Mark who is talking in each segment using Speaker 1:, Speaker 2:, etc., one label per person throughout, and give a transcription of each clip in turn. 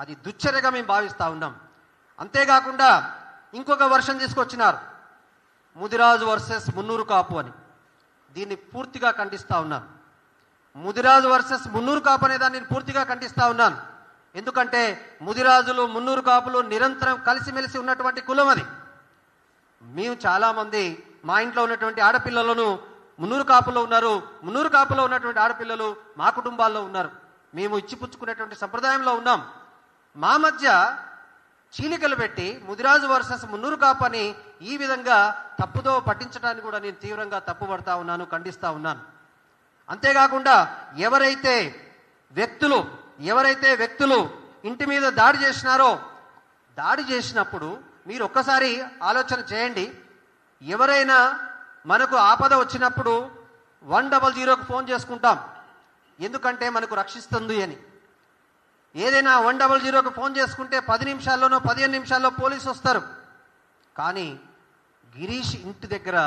Speaker 1: అది దుశ్చర్యగా మేము భావిస్తూ ఉన్నాం. అంతేకాకుండా ఇంకొక వర్షం తీసుకొచ్చినారు. ముదిరాజు వర్సెస్ మున్నూరు కాపు అని. దీన్ని పూర్తిగా ఖండిస్తూ ఉన్నాను. ముదిరాజు వర్సెస్ మున్నూరు కాపు అనే దాన్ని నేను పూర్తిగా ఖండిస్తూ ఉన్నాను. ఎందుకంటే ముదిరాజులు మున్నూరు కాపులు నిరంతరం కలిసిమెలిసి ఉన్నటువంటి కులం అది. మేము చాలామంది మా ఇంట్లో ఉన్నటువంటి ఆడపిల్లలను మున్నూరు కాపులో ఉన్నారు మున్నూరు కాపులో ఉన్నటువంటి ఆడపిల్లలు మా కుటుంబాల్లో ఉన్నారు. మేము ఇచ్చిపుచ్చుకునేటువంటి సంప్రదాయంలో ఉన్నాం. మా మధ్య చీలికలు పెట్టి ముదిరాజు వర్సెస్ మున్నూరు కాపని ఈ విధంగా తప్పుదో పట్టించడానికి కూడా నేను తీవ్రంగా తప్పుపడతా ఉన్నాను ఖండిస్తా ఉన్నాను. అంతేకాకుండా ఎవరైతే వ్యక్తులు ఎవరైతే వ్యక్తులు ఇంటి మీద దాడి చేసినారో దాడి చేసినప్పుడు మీరు ఒక్కసారి ఆలోచన చేయండి. ఎవరైనా మనకు ఆపద వచ్చినప్పుడు వన్ డబల్ జీరోకి ఫోన్ చేసుకుంటాం. ఎందుకంటే మనకు రక్షిస్తుంది అని. ఏదైనా వన్ డబల్ జీరోకి ఫోన్ చేసుకుంటే పది నిమిషాల్లోనో పదిహేను నిమిషాల్లో పోలీసు వస్తారు. కానీ గిరీష్ ఇంటి దగ్గర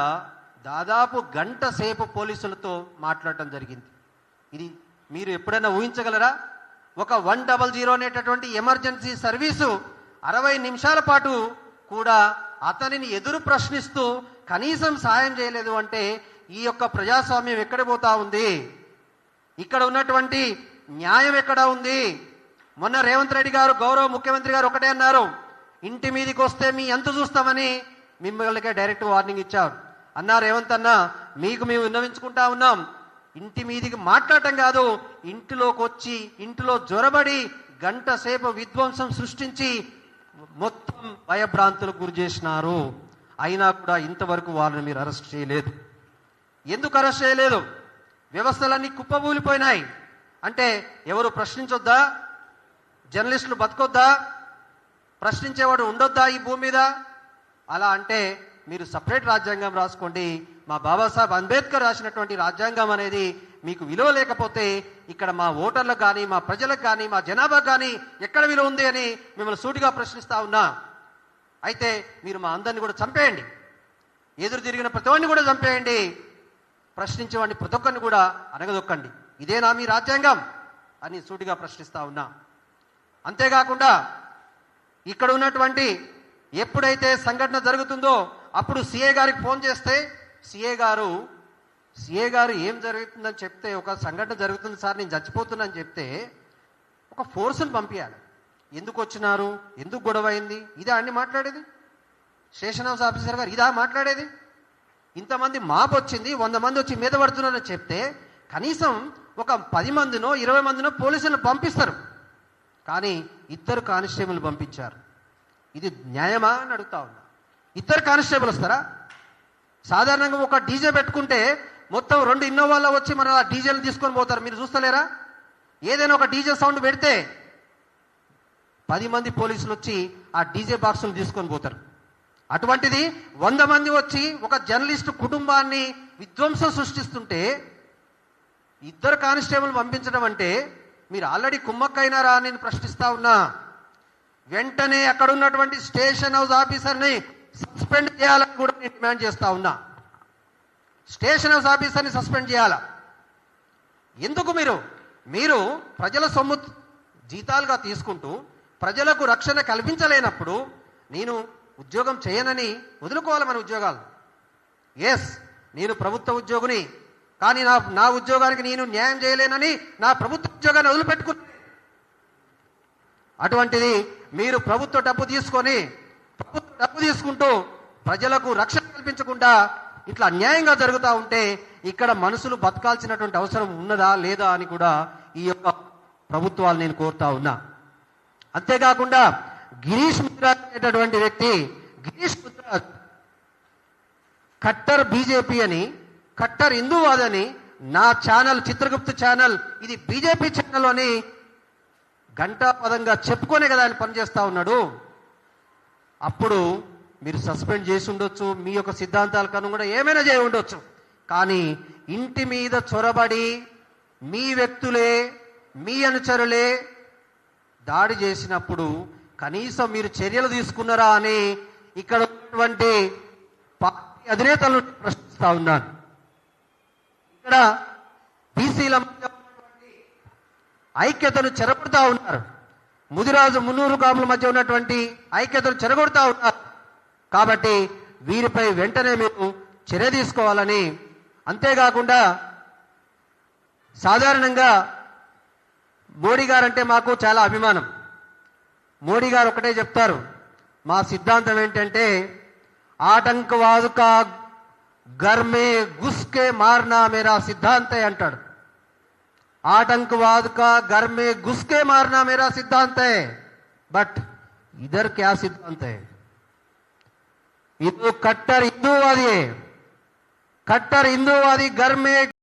Speaker 1: దాదాపు గంట సేపు పోలీసులతో మాట్లాడటం జరిగింది. ఇది మీరు ఎప్పుడైనా ఊహించగలరా? ఒక వన్ డబల్ జీరో అనేటటువంటి ఎమర్జెన్సీ సర్వీసు అరవై నిమిషాల పాటు కూడా అతనిని ఎదురు ప్రశ్నిస్తూ కనీసం సాయం చేయలేదు అంటే ఈ యొక్క ప్రజాస్వామ్యం ఎక్కడ పోతా ఉంది? ఇక్కడ ఉన్నటువంటి న్యాయం ఎక్కడ ఉంది? మొన్న రేవంత్ రెడ్డి గారు గౌరవ ముఖ్యమంత్రి గారు ఒకటే అన్నారు ఇంటి మీదకి వస్తే మీ ఎంత చూస్తామని మిమ్మల్నికే డైరెక్ట్ వార్నింగ్ ఇచ్చారు. అన్నా రేవంత్ అన్న మీకు మేము విన్నవించుకుంటా ఉన్నాం. ఇంటి మీదికి మాట్లాడటం కాదు ఇంటిలోకి వచ్చి ఇంటిలో జ్వరబడి గంట సేపు విధ్వంసం సృష్టించి మొత్తం భయభ్రాంతులకు గురి చేసినారు. అయినా కూడా ఇంతవరకు వాళ్ళని మీరు అరెస్ట్ చేయలేదు. ఎందుకు అరెస్ట్ చేయలేదు? వ్యవస్థలన్నీ కుప్పబూలిపోయినాయి. అంటే ఎవరు ప్రశ్నించొద్దా? జర్నలిస్టులు బతకొద్దా? ప్రశ్నించేవాడు ఉండొద్దా ఈ భూమి మీద? అలా అంటే మీరు సపరేట్ రాజ్యాంగం రాసుకోండి. మా బాబాసాహెబ్ అంబేద్కర్ రాసినటువంటి రాజ్యాంగం అనేది మీకు విలువ లేకపోతే ఇక్కడ మా ఓటర్లకు కానీ మా ప్రజలకు కానీ మా జనాభాకు కానీ ఎక్కడ విలువ ఉంది అని మిమ్మల్ని సూటిగా ప్రశ్నిస్తా ఉన్నా. అయితే మీరు మా అందరిని కూడా చంపేయండి. ఎదురు తిరిగిన ప్రతి కూడా చంపేయండి. ప్రశ్నించేవాడిని ప్రతి ఒక్కరిని కూడా అనగదొక్కండి ఇదేనా మీ రాజ్యాంగం అని సూటిగా ప్రశ్నిస్తా ఉన్నా. అంతేకాకుండా ఇక్కడ ఉన్నటువంటి ఎప్పుడైతే సంఘటన జరుగుతుందో అప్పుడు సిఏ గారికి ఫోన్ చేస్తే సిఏ గారు సిఏ గారు ఏం జరుగుతుందని చెప్తే ఒక సంఘటన జరుగుతుంది సార్ నేను చచ్చిపోతున్నాను చెప్తే ఒక ఫోర్స్ని పంపించాలి ఎందుకు వచ్చినారు? ఎందుకు గొడవ అయింది? ఇదా అండి మాట్లాడేది? స్టేషన్ హౌస్ ఆఫీసర్ గారు ఇదా మాట్లాడేది? ఇంతమంది మాపు వచ్చింది వంద మంది వచ్చి మీద పడుతున్నారని చెప్తే కనీసం ఒక పది మందినో ఇరవై మందినో పోలీసులను పంపిస్తారు. కానీ ఇద్దరు కానిస్టేబుల్ పంపించారు. ఇది న్యాయమా అని అడుగుతా ఉన్నా. ఇద్దరు కానిస్టేబుల్ వస్తారా? సాధారణంగా ఒక డీజే పెట్టుకుంటే మొత్తం రెండు ఇన్నోవాల్లో వచ్చి మన ఆ డీజేలు తీసుకొని పోతారు. మీరు చూస్తలేరా? ఏదైనా ఒక డీజే సౌండ్ పెడితే పది మంది పోలీసులు వచ్చి ఆ డీజే బాక్సులు తీసుకొని పోతారు. అటువంటిది వంద మంది వచ్చి ఒక జర్నలిస్ట్ కుటుంబాన్ని విధ్వంసం సృష్టిస్తుంటే ఇద్దరు కానిస్టేబుల్ పంపించడం అంటే మీరు ఆల్రెడీ కుమ్మక్కైనారా అని నేను ప్రశ్నిస్తా ఉన్నా. వెంటనే అక్కడ ఉన్నటువంటి స్టేషన్ హౌస్ ఆఫీసర్ని సస్పెండ్ చేయాలని కూడా నేను డిమాండ్ చేస్తా ఉన్నా. స్టేషన్ హౌస్ ఆఫీసర్ని సస్పెండ్ చేయాలా? ఎందుకు మీరు? మీరు ప్రజల సొమ్ము జీతాలుగా తీసుకుంటూ ప్రజలకు రక్షణ కల్పించలేనప్పుడు నేను ఉద్యోగం చేయనని వదులుకోవాలి మన ఉద్యోగాలు? ఎస్ నేను ప్రభుత్వ ఉద్యోగిని కానీ నా నా ఉద్యోగానికి నేను న్యాయం చేయలేనని నా ప్రభుత్వ ఉద్యోగాన్ని వదిలిపెట్టుకు అటువంటిది మీరు ప్రభుత్వ డబ్బు తీసుకొని ప్రభుత్వ డబ్బు తీసుకుంటూ ప్రజలకు రక్షణ కల్పించకుండా ఇట్లా అన్యాయంగా జరుగుతూ ఉంటే ఇక్కడ మనుషులు బతకాల్సినటువంటి అవసరం ఉన్నదా లేదా అని కూడా ఈ యొక్క ప్రభుత్వాలు నేను కోరుతా ఉన్నా. అంతేకాకుండా గిరీష్ ముద్రాజ్ అనేటటువంటి వ్యక్తి గిరీష్ ముద్రాజ్ కట్టర్ బీజేపీ అని కట్టర్ హిందూవాద్ అని నా ఛానల్ చిత్రగుప్త ఛానల్ ఇది బీజేపీ ఛానల్ అని పదంగా చెప్పుకొనే కదా ఆయన పనిచేస్తా ఉన్నాడు. అప్పుడు మీరు సస్పెండ్ చేసి ఉండొచ్చు మీ యొక్క సిద్ధాంతాలకు అనుగుణంగా ఏమైనా చేయి ఉండొచ్చు. కానీ ఇంటి మీద చొరబడి మీ వ్యక్తులే మీ అనుచరులే దాడి చేసినప్పుడు కనీసం మీరు చర్యలు తీసుకున్నారా అని ఇక్కడ ఉన్నటువంటి పార్టీ అధినేతలను ప్రశ్నిస్తా ఉన్నాను. ఇక్కడ బీసీల ఐక్యతను చెరపడుతా ఉన్నారు. ముదిరాజు మున్నూరు కాపుల మధ్య ఉన్నటువంటి ఐక్యతను చెరగొడతా ఉన్నారు. కాబట్టి వీరిపై వెంటనే మేము చర్య తీసుకోవాలని అంతేకాకుండా సాధారణంగా మోడీ గారంటే మాకు చాలా అభిమానం. మోడీ గారు ఒకటే చెప్తారు మా సిద్ధాంతం ఏంటంటే ఆటంకవాదు కా గర్మే उसके मारना मेरा सिद्धांत है अंटर आतंकवाद का घर में घुस के मारना मेरा सिद्धांत है बट इधर क्या सिद्धांत है? तो कट्टर हिंदूवादी है। कट्टर हिंदुवादी घर में